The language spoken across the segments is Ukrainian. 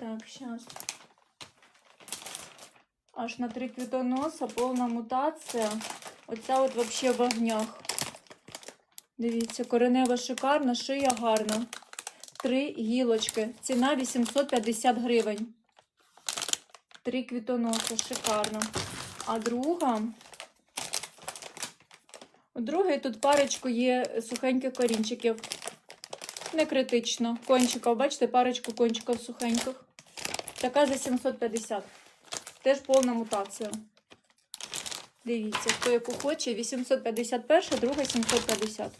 Так, зараз. Аж на три квітоноса, повна мутація. Оця от взагалі в огнях. Дивіться, коренева шикарна, шия гарна. Три гілочки. Ціна 850 гривень. Три квітоноси, шикарно. А друга. У другої тут парочку є сухеньких корінчиків. Не критично. Кончиків, бачите, парочку кончиків сухеньких. Така за 750. Теж повна мутація. Дивіться, хто яку хоче. 851, друга 750.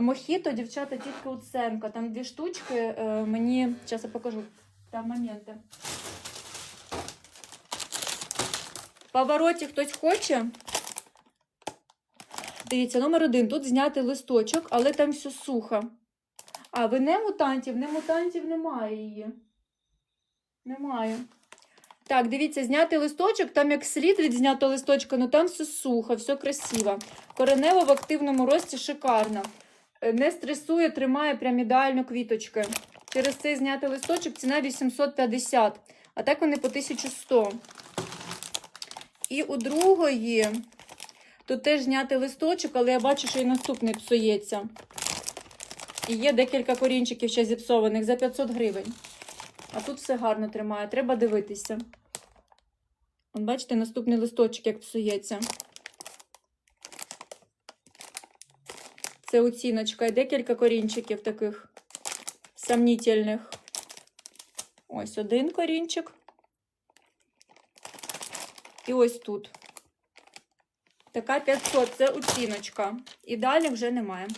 Мохіто, дівчата, тільки оценка. Там дві штучки. е, мені. Зараз я покажу. Там моменти. Повороті хтось хоче. Дивіться, номер один. Тут зняти листочок, але там все сухо. А, ви не мутантів? Не мутантів немає її. Немає. Так, дивіться, зняти листочок, там як слід від знятого листочка, ну там все сухо, все красиво. Коренево в активному рості шикарно. Е, Не стресує, тримає прям ідеально квіточки. Через цей зняти листочок ціна 850, а так вони по 1100. І у другої тут теж зняти листочок, але я бачу, що і наступний псується. І є декілька корінчиків ще зіпсованих за 500 гривень. А тут все гарно тримає, треба дивитися. От бачите, наступний листочок, як псується. Це оціночка. І декілька корінчиків таких сомнітельних. Ось один корінчик. І ось тут. Така 500, це оціночка. І далі вже немає.